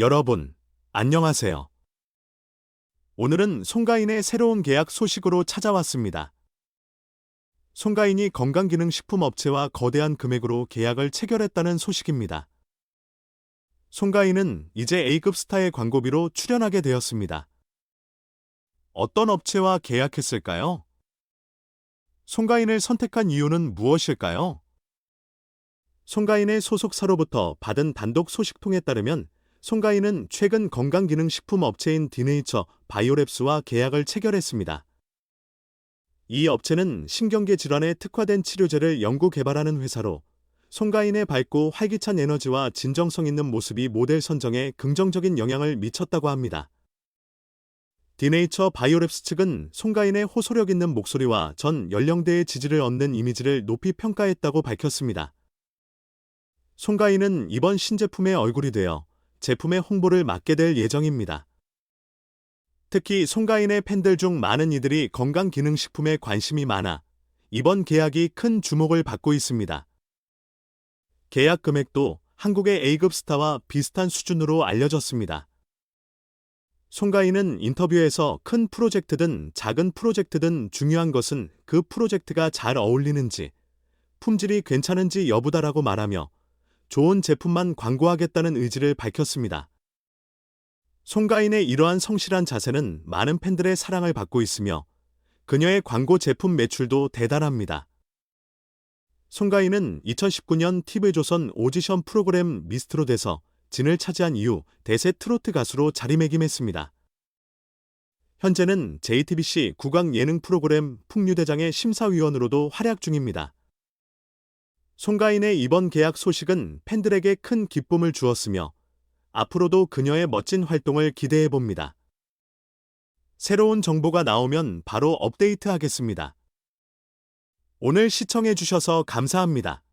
여러분, 안녕하세요. 오늘은 송가인의 새로운 계약 소식으로 찾아왔습니다. 송가인이 건강기능식품업체와 거대한 금액으로 계약을 체결했다는 소식입니다. 송가인은 이제 A급 스타의 광고비로 출연하게 되었습니다. 어떤 업체와 계약했을까요? 송가인을 선택한 이유는 무엇일까요? 송가인의 소속사로부터 받은 단독 소식통에 따르면 송가인은 최근 건강기능식품 업체인 디네이처 바이오랩스와 계약을 체결했습니다. 이 업체는 신경계 질환에 특화된 치료제를 연구 개발하는 회사로 송가인의 밝고 활기찬 에너지와 진정성 있는 모습이 모델 선정에 긍정적인 영향을 미쳤다고 합니다. 디네이처 바이오랩스 측은 송가인의 호소력 있는 목소리와 전 연령대의 지지를 얻는 이미지를 높이 평가했다고 밝혔습니다. 송가인은 이번 신제품의 얼굴이 되어 제품의 홍보를 맡게 될 예정입니다. 특히 송가인의 팬들 중 많은 이들이 건강기능식품에 관심이 많아 이번 계약이 큰 주목을 받고 있습니다. 계약 금액도 한국의 A급 스타와 비슷한 수준으로 알려졌습니다. 송가인은 인터뷰에서 큰 프로젝트든 작은 프로젝트든 중요한 것은 그 프로젝트가 잘 어울리는지, 품질이 괜찮은지 여부다라고 말하며 좋은 제품만 광고하겠다는 의지를 밝혔습니다. 송가인의 이러한 성실한 자세는 많은 팬들의 사랑을 받고 있으며 그녀의 광고 제품 매출도 대단합니다. 송가인은 2019년 TV조선 오디션 프로그램 미스트롯에서 진을 차지한 이후 대세 트로트 가수로 자리매김했습니다. 현재는 JTBC 국악 예능 프로그램 풍류대장의 심사위원으로도 활약 중입니다. 송가인의 이번 계약 소식은 팬들에게 큰 기쁨을 주었으며 앞으로도 그녀의 멋진 활동을 기대해 봅니다. 새로운 정보가 나오면 바로 업데이트 하겠습니다. 오늘 시청해 주셔서 감사합니다.